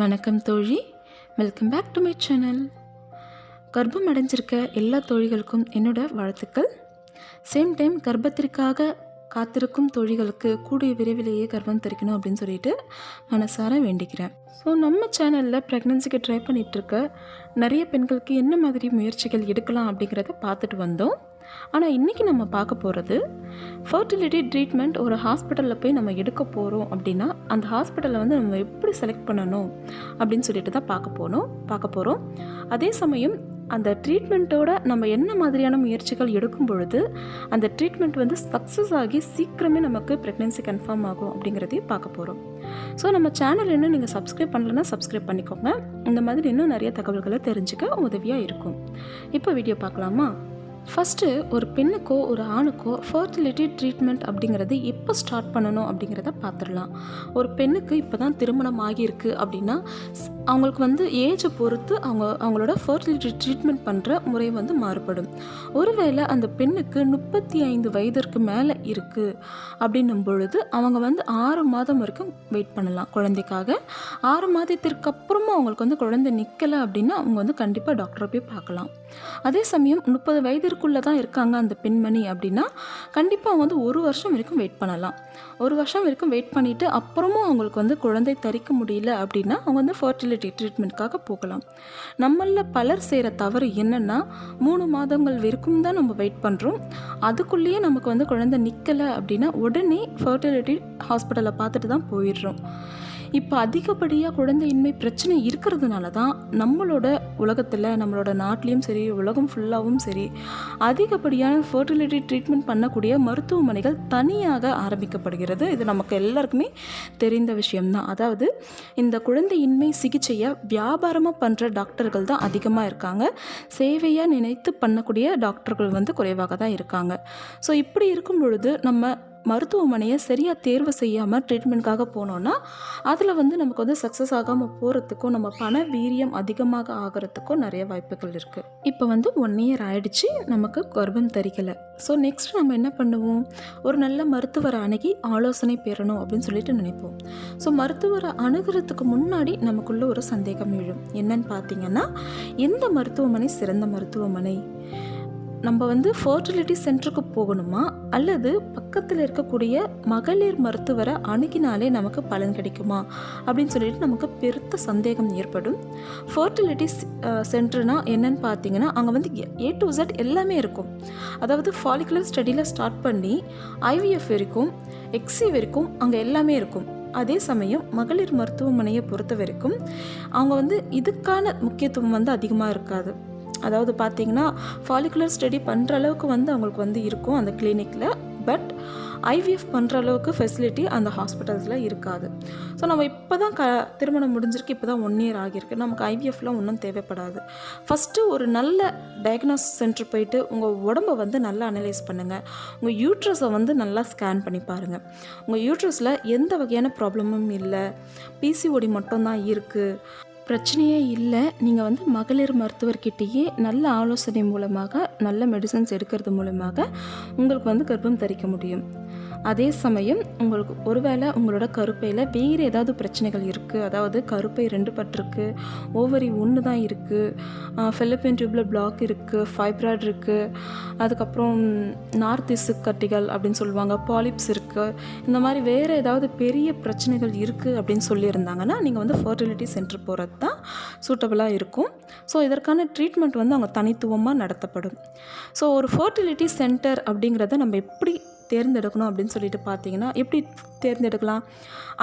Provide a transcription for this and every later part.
வணக்கம் தோழி. Welcome back to my channel கர்ப்பம் அடைஞ்சிருக்க எல்லா தோழிகளுக்கும் என்னோட வாழ்த்துக்கள். சேம் டைம் கர்ப்பத்திற்காக காத்திருக்கும் தோழிகளுக்கு கூடிய விரைவிலேயே கர்ப்பம் தரிக்கணும் அப்படின்னு சொல்லிட்டு மனசார வேண்டிக்கிறேன். ஸோ நம்ம சேனலில் ப்ரெக்னன்சிக்கு ட்ரை பண்ணிகிட்ருக்க நிறைய பெண்களுக்கு என்ன மாதிரி முயற்சிகள் எடுக்கலாம் அப்படிங்கிறத பார்த்துட்டு வந்தோம். ஆனால் இன்றைக்கி நம்ம பார்க்க போகிறது ஃபர்டிலிட்டி ட்ரீட்மெண்ட் ஒரு ஹாஸ்பிட்டலில் போய் நம்ம எடுக்க போகிறோம் அப்படின்னா அந்த ஹாஸ்பிட்டலை வந்து நம்ம எப்படி செலக்ட் பண்ணணும் அப்படின்னு சொல்லிட்டு தான் பார்க்க போகணும் பார்க்க போகிறோம் அதே சமயம் அந்த ட்ரீட்மெண்ட்டோட நம்ம என்ன மாதிரியான முயற்சிகள் எடுக்கும் பொழுது அந்த ட்ரீட்மெண்ட் வந்து சக்ஸஸ் ஆகி சீக்கிரமே நமக்கு ப்ரெக்னென்சி கன்ஃபார்ம் ஆகும் அப்படிங்கிறதையும் பார்க்க போகிறோம் ஸோ நம்ம சேனல் இன்னும் நீங்கள் சப்ஸ்கிரைப் பண்ணலன்னா சப்ஸ்கிரைப் பண்ணிக்கோங்க. இந்த மாதிரி இன்னும் நிறைய தகவல்களை தெரிஞ்சுக்க உதவியாக இருக்கும். இப்போ வீடியோ பார்க்கலாமா? ஃபஸ்ட்டு ஒரு பெண்ணுக்கோ ஒரு ஆணுக்கோ ஃபர்டிலிட்டி ட்ரீட்மெண்ட் அப்படிங்கிறது எப்போ ஸ்டார்ட் பண்ணணும் அப்படிங்கிறத பார்த்துடலாம். ஒரு பெண்ணுக்கு இப்போ தான் திருமணம் ஆகியிருக்கு அப்படின்னா அவங்களுக்கு வந்து ஏஜை பொறுத்து அவங்க அவங்களோட ஃபர்டிலிட்டி ட்ரீட்மெண்ட் பண்ணுற முறை வந்து மாறுபடும். ஒருவேளை அந்த பெண்ணுக்கு முப்பத்தி ஐந்து வயதிற்கு மேலே இருக்குது அப்படின்னும் பொழுது அவங்க வந்து ஆறு மாதம் வரைக்கும் வெயிட் பண்ணலாம் குழந்தைக்காக. ஆறு மாதத்திற்கு அப்புறமும் அவங்களுக்கு வந்து குழந்தை நிற்கலை அப்படின்னா அவங்க வந்து கண்டிப்பாக டாக்டரை போய் பார்க்கலாம். அதே சமயம் முப்பது வயதிற்கு வயதிற்குள்ளே தான் இருக்காங்க அந்த பெண்மணி அப்படின்னா கண்டிப்பாக அவங்க வந்து ஒரு வருஷம் வரைக்கும் வெயிட் பண்ணலாம். ஒரு வருஷம் வரைக்கும் வெயிட் பண்ணிவிட்டு அப்புறமும் அவங்களுக்கு வந்து குழந்தை தரிக்க முடியல அப்படின்னா அவங்க வந்து ஃபர்டிலிட்டி ட்ரீட்மெண்ட்காக போகலாம். நம்மளில் பலர் செய்கிற தவறு என்னென்னா மூணு மாதங்கள் வரைக்கும் தான் நம்ம வெயிட் பண்ணுறோம் அதுக்குள்ளேயே நமக்கு வந்து குழந்தை நிற்கலை அப்படின்னா உடனே ஃபர்டிலிட்டி ஹாஸ்பிட்டலில் பார்த்துட்டு தான் போயிடுறோம். இப்போ அதிகப்படியாக குழந்தையின்மை பிரச்சனை இருக்கிறதுனால தான் நம்மளோட உலகத்தில் நம்மளோட நாட்டிலையும் சரி உலகம் ஃபுல்லாகவும் சரி அதிகப்படியான ஃபர்டிலிட்டி ட்ரீட்மெண்ட் பண்ணக்கூடிய மருத்துவமனைகள் தனியாக ஆரம்பிக்கப்படுகிறது. இது நமக்கு எல்லாருக்குமே தெரிந்த விஷயம்தான். அதாவது இந்த குழந்தையின்மை சிகிச்சையை வியாபாரமாக பண்ணுற டாக்டர்கள் தான் அதிகமாக இருக்காங்க. சேவையாக நினைத்து பண்ணக்கூடிய டாக்டர்கள் வந்து குறைவாக தான் இருக்காங்க. ஸோ இப்படி இருக்கும் பொழுது நம்ம மருத்துவமனையை சரியாக தேர்வு செய்யாமல் ட்ரீட்மெண்ட்காக போனோன்னா அதில் வந்து நமக்கு வந்து சக்ஸஸ் ஆகாமல் போகிறதுக்கும் நம்ம பண வீரியம் அதிகமாக ஆகிறதுக்கும் நிறைய வாய்ப்புகள் இருக்குது இப்போ வந்து ஒன் இயர் ஆயிடுச்சு நமக்கு கர்ப்பம் தரிக்கலை ஸோ நெக்ஸ்ட் நம்ம என்ன பண்ணுவோம்? ஒரு நல்ல மருத்துவரை அணுகி ஆலோசனை பெறணும் அப்படின்னு சொல்லிட்டு நினைப்போம். ஸோ மருத்துவரை அணுகிறதுக்கு முன்னாடி நமக்குள்ள ஒரு சந்தேகம் எழும். என்னன்னு பார்த்தீங்கன்னா எந்த மருத்துவமனை சிறந்த மருத்துவமனை? நம்ம வந்து ஃபர்டிலிட்டி சென்டருக்கு போகணுமா? அல்லது பக்கத்தில் இருக்கக்கூடிய மகளிர் மருத்துவரை அணுகினாலே நமக்கு பலன் கிடைக்குமா? அப்படின்னு சொல்லிட்டு நமக்கு பெருத்த சந்தேகம் ஏற்படும். ஃபர்டிலிட்டி சென்டர்னா என்னன்னு பார்த்தீங்கன்னா அங்கே வந்து ஏ டு இசட் எல்லாமே இருக்கும். அதாவது ஃபாலிகுலர் ஸ்டடியில் ஸ்டார்ட் பண்ணி ஐவிஎஃப் வரைக்கும் எக்ஸி வரைக்கும் அங்கே எல்லாமே இருக்கும். அதே சமயம் மகளிர் மருத்துவமனையை பொறுத்த வரைக்கும் அவங்க வந்து இதுக்கான முக்கியத்துவம் வந்து அதிகமாக இருக்காது. அதாவது பார்த்தீங்கன்னா ஃபாலிகுலர் ஸ்டடி பண்ணுற அளவுக்கு வந்து அவங்களுக்கு வந்து இருக்கும் அந்த கிளினிக்கில் பட் ஐவிஎஃப் பண்ணுற அளவுக்கு ஃபெசிலிட்டி அந்த ஹாஸ்பிட்டல்ஸில் இருக்காது. ஸோ நம்ம இப்போ தான் க திருமணம் முடிஞ்சிருக்கு இப்போ தான் ஒன் இயர் ஆகியிருக்கு. நமக்கு ஐவிஎஃப்லாம் ஒன்றும் தேவைப்படாது. ஃபஸ்ட்டு ஒரு நல்ல டயக்னோஸ் சென்டர் போயிட்டு உங்கள் உடம்பை வந்து நல்லா அனலைஸ் பண்ணுங்கள் உங்கள் யூட்ரஸை வந்து நல்லா ஸ்கேன் பண்ணி பாருங்கள் உங்கள் யூட்ரஸில் எந்த வகையான ப்ராப்ளமும் இல்லை. பிசிஓடி மட்டும்தான் இருக்குது பிரச்சனையே இல்லை. நீங்கள் வந்து மகளிர் மருத்துவர்கிட்டேயே நல்ல ஆலோசனை மூலமாக நல்ல மெடிசன்ஸ் எடுக்கிறது மூலமாக உங்களுக்கு வந்து கர்ப்பம் தரிக்க முடியும். அதே சமயம் உங்களுக்கு ஒருவேளை உங்களோட கருப்பையில் வேறு ஏதாவது பிரச்சனைகள் இருக்குது அதாவது கருப்பை ரெண்டு பட்டிருக்கு ஓவரி ஒன்று தான் இருக்குது ஃபிலிப்பின் டியூப்பில் பிளாக் இருக்குது ஃபைப்ராய்ட் இருக்குது அதுக்கப்புறம் நார்த் இசு கட்டிகள் அப்படின்னு சொல்லுவாங்க பாலிப்ஸ் இருக்குது இந்த மாதிரி வேறு ஏதாவது பெரிய பிரச்சனைகள் இருக்குது அப்படின்னு சொல்லியிருந்தாங்கன்னா நீங்கள் வந்து ஃபர்டிலிட்டி சென்டர் போகிறது தான் சூட்டபுளாக இருக்கும். ஸோ இதற்கான ட்ரீட்மெண்ட் வந்து அவங்க தனித்துவமாக நடத்தப்படும். ஸோ ஒரு ஃபர்டிலிட்டி சென்டர் அப்படிங்கிறத நம்ம எப்படி தேர்ந்தெடுக்கணும் அப்படின்னு சொல்லிட்டு பார்த்தீங்கன்னா எப்படி தேர்ந்தெடுக்கலாம்?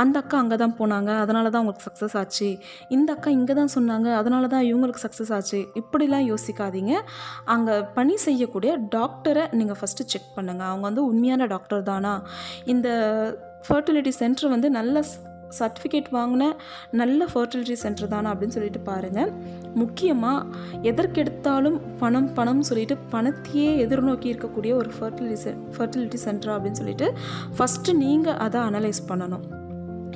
அந்த அக்கா அங்கே தான் போனாங்க அதனால தான் அவங்களுக்கு சக்ஸஸ் ஆச்சு. இந்த அக்கா இங்கே தான் சொன்னாங்க அதனால தான் இவங்களுக்கு சக்ஸஸ் ஆச்சு. இப்படிலாம் யோசிக்காதீங்க. அங்கே பணி செய்யக்கூடிய டாக்டரை நீங்கள் ஃபஸ்ட்டு செக் பண்ணுங்கள் அவங்க வந்து உண்மையான டாக்டர் தானா? இந்த ஃபர்டிலிட்டி சென்டர் வந்து நல்ல சர்டிஃபிகேட் வாங்கின நல்ல ஃபர்டிலிட்டி சென்டர் தானே அப்படின்னு சொல்லிட்டு பாருங்கள் முக்கியமாக எதற்கெடுத்தாலும் பணம் பணம் சொல்லிட்டு பணத்தையே எதிர்நோக்கி இருக்கக்கூடிய ஒரு ஃபர்டிலிட்டி செ ஃபர்டிலிட்டி சென்டர் அப்படின்னு சொல்லிட்டு ஃபஸ்ட்டு நீங்கள் அதை அனலைஸ் பண்ணணும்.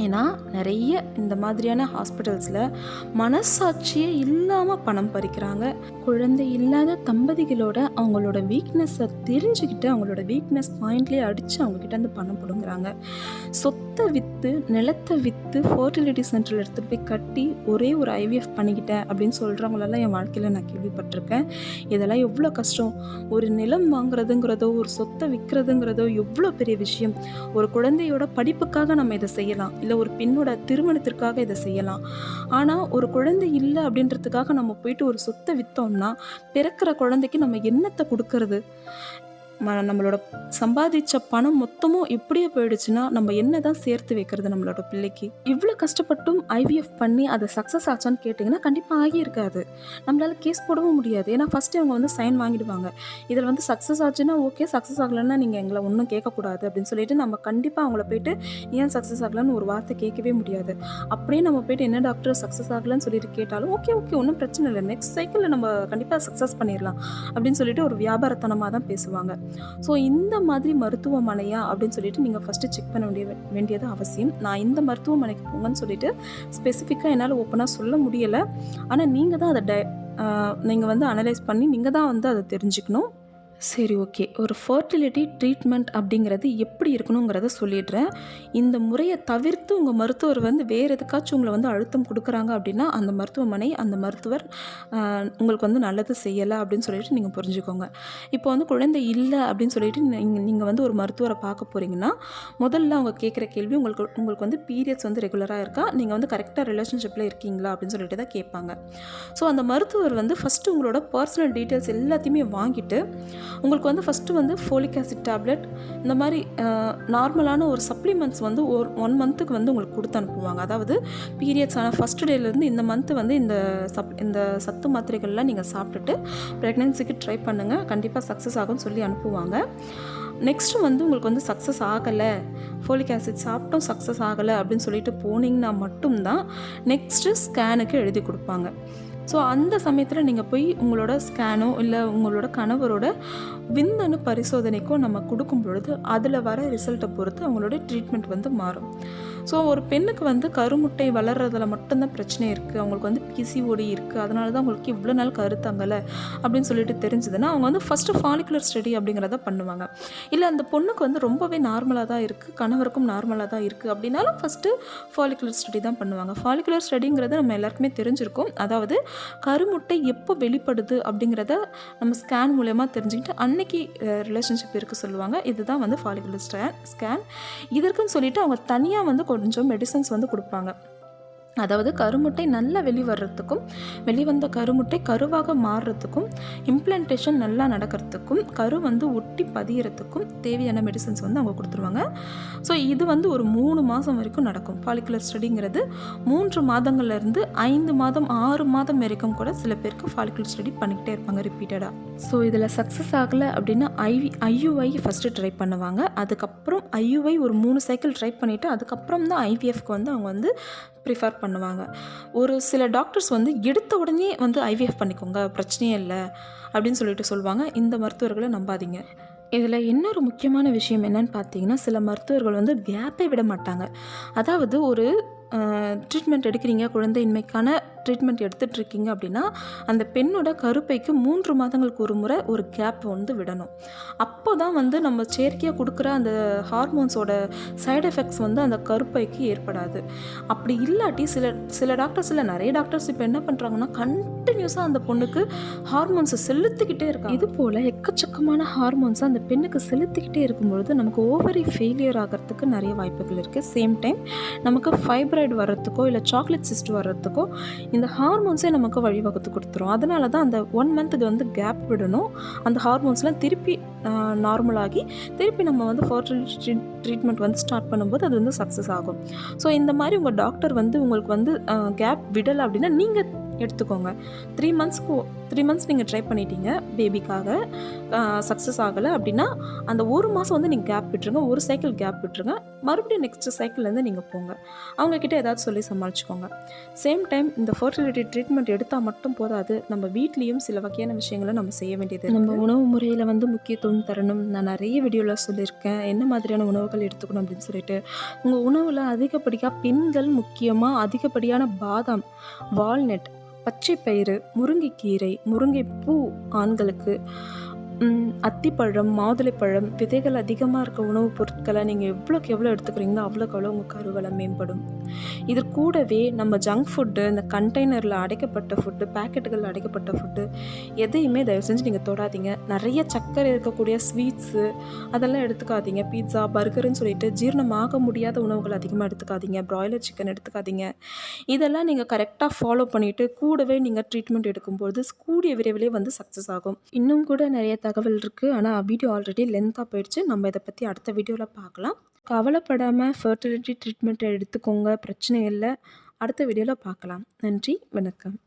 ஏன்னா நிறைய இந்த மாதிரியான ஹாஸ்பிட்டல்ஸில் மனசாட்சியே இல்லாமல் பணம் பறிக்கிறாங்க. குழந்தை இல்லாத தம்பதிகளோட அவங்களோட வீக்னஸை தெரிஞ்சுக்கிட்டு அவங்களோட வீக்னஸ் பாயிண்ட்லேயே அடித்து அவங்கக்கிட்ட அந்த பணம் பிடுங்குறாங்க. சொத்தை வித் விற்று நிலத்தை விற்று ஃபர்டிலிட்டி சென்டரில் எடுத்துகிட்டு போய் கட்டி ஒரே ஒரு ஐவிஎஃப் பண்ணிக்கிட்டேன் அப்படின்னு சொல்கிறவங்களெல்லாம் என் வாழ்க்கையில் நான் கேள்விப்பட்டிருக்கேன். இதெல்லாம் எவ்வளோ கஷ்டம்? ஒரு நிலம் வாங்குறதுங்கிறதோ ஒரு சொத்தை விற்கிறதுங்கிறதோ எவ்வளோ பெரிய விஷயம்? ஒரு குழந்தையோட படிப்புக்காக நம்ம இதை செய்யலாம். இல்லை ஒரு பெண்ணோட திருமணத்திற்காக இதை செய்யலாம். ஆனால் ஒரு குழந்தை இல்லை அப்படின்றதுக்காக நம்ம போயிட்டு ஒரு சொத்தை விற்றோம்னா பிறக்கிற குழந்தைக்கு நம்ம என்னத்தை கொடுக்கறது? நம்மளோட சம்பாதிச்ச பணம் மொத்தமும் இப்படியே போயிடுச்சுன்னா நம்ம என்ன தான் சேர்த்து வைக்கிறது நம்மளோட பிள்ளைக்கு? இவ்வளோ கஷ்டப்பட்டும் ஐவிஎஃப் பண்ணி அதை சக்ஸஸ் ஆச்சான்னு கேட்டிங்கன்னா கண்டிப்பாக ஆகியிருக்காது. நம்மளால் கேஸ் போடவும் முடியாது. ஏன்னா ஃபஸ்ட்டு அவங்க வந்து சைன் வாங்கிடுவாங்க. இதில் வந்து சக்ஸஸ் ஆச்சுன்னா ஓகே சக்ஸஸ் ஆகலைன்னா நீங்கள் எங்களை ஒன்றும் கேட்கக்கூடாது அப்படின்னு சொல்லிட்டு நம்ம கண்டிப்பாக அவங்கள போயிட்டு ஏன் சக்ஸஸ் ஆகலைன்னு ஒரு வார்த்தை கேட்கவே முடியாது. அப்படியே நம்ம போயிட்டு என்ன டாக்டர் சக்ஸஸ் ஆகலைன்னு சொல்லிட்டு கேட்டாலும் ஓகே ஓகே ஒன்றும் பிரச்சனை இல்லை. நெக்ஸ்ட் சைக்கிளில் நம்ம கண்டிப்பாக சக்ஸஸ் பண்ணிடலாம். அப்படின்னு சொல்லிட்டு ஒரு வியாபாரத்தனமாக தான் பேசுவாங்க. ஸோ இந்த மாதிரி மருத்துவமனையா அப்படின்னு சொல்லிட்டு நீங்கள் ஃபஸ்ட்டு செக் பண்ண வேண்டிய வேண்டியது அவசியம். நான் இந்த மருத்துவமனைக்கு போங்கன்னு சொல்லிட்டு ஸ்பெசிஃபிக்காக என்னால் ஓப்பனாக சொல்ல முடியலை. ஆனால் நீங்கள் தான் அதை டை நீங்கள் வந்து அனலைஸ் பண்ணி நீங்கள் தான் வந்து அதை தெரிஞ்சுக்கணும். சரி ஓகே. ஒரு ஃபர்டிலிட்டி ட்ரீட்மெண்ட் அப்படிங்கிறது எப்படி இருக்கணுங்கிறத சொல்லிடுறேன். இந்த முறையை தவிர்த்து உங்கள் மருத்துவர் வந்து வேறு எதுக்காச்சும் உங்களை வந்து அழுத்தம் கொடுக்குறாங்க அப்படின்னா அந்த மருத்துவமனை அந்த மருத்துவர் உங்களுக்கு வந்து நல்லது செய்யலை அப்படின்னு சொல்லிட்டு நீங்கள் புரிஞ்சுக்கோங்க. இப்போ வந்து குழந்தை இல்லை அப்படின்னு சொல்லிட்டு நீங்கள் நீங்கள் வந்து ஒரு மருத்துவரை பார்க்க போகிறீங்கன்னா முதல்ல அவங்க கேட்குற கேள்வி உங்களுக்கு உங்களுக்கு வந்து பீரியட்ஸ் வந்து ரெகுலராக இருக்கா? நீங்கள் வந்து கரெக்டாக ரிலேஷன்ஷிப்பில் இருக்கீங்களா? அப்படின்னு சொல்லிட்டு தான் கேட்பாங்க. ஸோ அந்த மருத்துவர் வந்து ஃபஸ்ட்டு உங்களோட பர்சனல் டீட்டெயில்ஸ் எல்லாத்தையுமே வாங்கிட்டு உங்களுக்கு வந்து ஃபஸ்ட்டு வந்து ஃபோலிக் ஆசிட் டேப்லெட் இந்த மாதிரி நார்மலான ஒரு சப்ளிமெண்ட்ஸ் வந்து ஒரு ஒன் மந்த்துக்கு வந்து உங்களுக்கு கொடுத்து அனுப்புவாங்க. அதாவது பீரியட்ஸ் ஆனால் ஃபஸ்ட் டேலேருந்து இந்த மந்த்து வந்து இந்த சப் இந்த சத்து மாத்திரைகள்லாம் நீங்கள் சாப்பிட்டுட்டு ப்ரெக்னென்சிக்கு ட்ரை பண்ணுங்கள் கண்டிப்பாக சக்ஸஸ் ஆகும்னு சொல்லி அனுப்புவாங்க. நெக்ஸ்ட்டு வந்து உங்களுக்கு வந்து சக்ஸஸ் ஆகலை. ஃபோலிக் ஆசிட் சாப்பிட்டும் சக்ஸஸ் ஆகலை அப்படின்னு சொல்லிட்டு போனீங்கன்னா மட்டும்தான் நெக்ஸ்ட்டு ஸ்கேனுக்கு எழுதி கொடுப்பாங்க. ஸோ அந்த சமயத்தில் நீங்கள் போய் உங்களோட ஸ்கேனோ இல்லை உங்களோட கணவரோட விந்தணு பரிசோதனைக்கும் நம்ம கொடுக்கும் பொழுது அதில் வர ரிசல்ட்டை பொறுத்து அவங்களுடைய ட்ரீட்மெண்ட் வந்து மாறும். ஸோ ஒரு பெண்ணுக்கு வந்து கருமுட்டை வளர்றதுல மட்டும்தான் பிரச்சனை இருக்குது அவங்களுக்கு வந்து பிசிஓடி இருக்குது அதனால தான் அவங்களுக்கு இவ்வளோ நாள் கருத்தங்கலை அப்படின்னு சொல்லிட்டு தெரிஞ்சதுன்னா அவங்க வந்து ஃபஸ்ட்டு ஃபாலிகுலர் ஸ்டடி அப்படிங்கிறத பண்ணுவாங்க. இல்லை அந்த பொண்ணுக்கு வந்து ரொம்பவே நார்மலாக தான் இருக்குது கணவருக்கும் நார்மலாக தான் இருக்குது அப்படின்னாலும் ஃபஸ்ட்டு ஃபாலிகுலர் ஸ்டடி தான் பண்ணுவாங்க. ஃபாலிகுலர் ஸ்டடிங்கிறது நம்ம எல்லாருக்குமே தெரிஞ்சிருக்கும். அதாவது கருமுட்டை எப்போ வெளிப்படுது அப்படிங்கிறத நம்ம ஸ்கேன் மூலயமா தெரிஞ்சுக்கிட்டு அன் அன்னைக்கு ரிலேஷன்ஷிப் இருக்க சொல்லுவாங்க. இதுதான் வந்து ஃபாலிகுலர் ஸ்கேன் ஸ்கேன் இதற்குன்னு சொல்லிட்டு அவங்க தனியாக வந்து கொஞ்சம் மெடிசன்ஸ் வந்து கொடுப்பாங்க. அதாவது கருமுட்டை நல்லா வெளிவர்றதுக்கும் வெளிவந்த கருமுட்டை கருவாக மாறுறதுக்கும் இம்ப்ளான்டேஷன் நல்லா நடக்கிறதுக்கும் கரு வந்து ஒட்டி பதியறதுக்கும் தேவையான மெடிசன்ஸ் வந்து அவங்க கொடுத்துருவாங்க. ஸோ இது வந்து ஒரு மூணு மாதம் வரைக்கும் நடக்கும். ஃபாலிகுலர் ஸ்டடிங்கிறது மூன்று மாதங்கள்லேருந்து ஐந்து மாதம் ஆறு மாதம் வரைக்கும் கூட சில பேருக்கு ஃபாலிகுலர் ஸ்டடி பண்ணிக்கிட்டே இருப்பாங்க ரிப்பீட்டடாக ஸோ இதில் சக்ஸஸ் ஆகலை அப்படின்னா ஐவி ஐயுஐ ஃபஸ்ட்டு ட்ரை பண்ணுவாங்க. அதுக்கப்புறம் ஐயுஐ ஒரு மூணு சைக்கிள் ட்ரை பண்ணிவிட்டு அதுக்கப்புறம் தான் ஐவிஎஃப்க்கு வந்து அவங்க வந்து ப்ரிஃபர் பண்ணுவாங்க. ஒரு சில டாக்டர்ஸ் வந்து எடுத்த உடனே வந்து ஐவிஎஃப் பண்ணிக்கோங்க பிரச்சனையே இல்லை அப்படின்னு சொல்லிட்டு சொல்லுவாங்க இந்த மருத்துவர்களை நம்பாதீங்க. இதில் இன்னொரு முக்கியமான விஷயம் என்னன்னு பார்த்தீங்கன்னா சில மருத்துவர்கள் வந்து கேப்பே விட மாட்டாங்க. அதாவது ஒரு ட்ரீட்மெண்ட் எடுக்கிறீங்க குழந்தையின்மைக்கான ட்ரீட்மெண்ட் எடுத்துட்டு இருக்கீங்க அப்படின்னா அந்த பெண்ணோட கருப்பைக்கு மூன்று மாதங்களுக்கு ஒரு முறை ஒரு கேப் வந்து விடணும். அப்போ தான் வந்து நம்ம செயற்கையாக கொடுக்குற அந்த ஹார்மோன்ஸோட சைடு எஃபெக்ட்ஸ் வந்து அந்த கருப்பைக்கு ஏற்படாது. அப்படி இல்லாட்டி சில சில டாக்டர்ஸ் இல்லை நிறைய டாக்டர்ஸ் இப்போ என்ன பண்ணுறாங்கன்னா கண்டினியூஸாக அந்த பொண்ணுக்கு ஹார்மோன்ஸை செலுத்திக்கிட்டே இருக்காங்க. இது போல் எக்கச்சக்கமான ஹார்மோன்ஸை அந்த பெண்ணுக்கு செலுத்திக்கிட்டே இருக்கும்பொழுது நமக்கு ஓவரி ஃபெயிலியர் ஆகிறதுக்கு நிறைய வாய்ப்புகள் இருக்குது சேம் டைம் நமக்கு ஃபைப்ராய்டு வர்றதுக்கோ இல்லை சாக்லேட் சிஸ்ட் வர்றதுக்கோ இந்த ஹார்மோன்ஸே நமக்கு வழிவகுத்து கொடுத்துரும். அதனால தான் அந்த ஒன் மந்த்துக்கு வந்து கேப் விடணும். அந்த ஹார்மோன்ஸ்லாம் திருப்பி நார்மலாகி திருப்பி நம்ம வந்து ஃபர்டிலிட்டி ட்ரீட்மெண்ட் வந்து ஸ்டார்ட் பண்ணும்போது அது வந்து சக்ஸஸ் ஆகும். ஸோ இந்த மாதிரி உங்கள் டாக்டர் வந்து உங்களுக்கு வந்து கேப் விடலை அப்படின்னா நீங்கள் எடுத்துக்கோங்க. த்ரீ மந்த்ஸ்க்கு த்ரீ மந்த்ஸ் நீங்கள் ட்ரை பண்ணிட்டீங்க பேபிக்காக சக்ஸஸ் ஆகலை அப்படின்னா அந்த ஒரு மாதம் வந்து நீங்கள் கேப் விட்டுருங்க ஒரு சைக்கிள் கேப் விட்டுருங்க. மறுபடியும் நெக்ஸ்ட் சைக்கிள்லேருந்து நீங்கள் போங்க. அவங்கக்கிட்ட ஏதாவது சொல்லி சமாளிச்சுக்கோங்க. சேம் டைம் இந்த ஃபர்டிலிட்டி ட்ரீட்மெண்ட் எடுத்தால் மட்டும் போதாது. நம்ம வீட்லேயும் சில வகையான விஷயங்களை நம்ம செய்ய வேண்டியது நம்ம உணவு முறையில் வந்து முக்கியத்துவம் தரணும். நான் நிறைய வீடியோவில் சொல்லியிருக்கேன். என்ன மாதிரியான உணவுகள் எடுத்துக்கணும் அப்படின்னு சொல்லிட்டு. உங்கள் உணவில் அதிகப்படியாக பெண்கள் முக்கியமாக அதிகப்படியான பாதாம் வால்நட் பச்சை பயிறு முருங்கைக்கீரை முருங்கைப்பூ ஆண்களுக்கு அத்திப்பழம் மாதுளைப்பழம் விதைகள் அதிகமாக இருக்க உணவுப் பொருட்களை நீங்கள் எவ்வளோக்கு எவ்வளோ எடுத்துக்கிறீங்களோ அவ்வளோக்கு அவ்வளோ உங்கள் கருவளம் மேம்படும். இது கூடவே நம்ம ஜங்க் ஃபுட்டு இந்த கண்டெய்னரில் அடைக்கப்பட்ட ஃபுட்டு பேக்கெட்டுகளில் அடைக்கப்பட்ட ஃபுட்டு எதையுமே தயவு செஞ்சு நீங்கள் தொடாதீங்க. நிறைய சர்க்கரை இருக்கக்கூடிய ஸ்வீட்ஸு அதெல்லாம் எடுத்துக்காதீங்க. பீட்சா பர்கருன்னு சொல்லிட்டு ஜீரணமாக முடியாத உணவுகள் அதிகமாக எடுத்துக்காதீங்க. ப்ராய்லர் சிக்கன் எடுத்துக்காதீங்க. இதெல்லாம் நீங்கள் கரெக்டாக ஃபாலோ பண்ணிவிட்டு கூடவே நீங்கள் ட்ரீட்மெண்ட் எடுக்கும்போது கூடிய விரைவிலே வந்து சக்ஸஸ் ஆகும். இன்னும் கூட நிறைய தகவல் இருக்குது ஆனால் வீடியோ ஆல்ரெடி லென்த்தாக போயிடுச்சு. நம்ம இதை பற்றி அடுத்த வீடியோவில் பார்க்கலாம். கவலைப்படாமல் ஃபர்டிலிட்டி ட்ரீட்மெண்ட் எடுத்துக்கோங்க. பிரச்சனை இல்லை. அடுத்த வீடியோவில் பார்க்கலாம். நன்றி. வணக்கம்.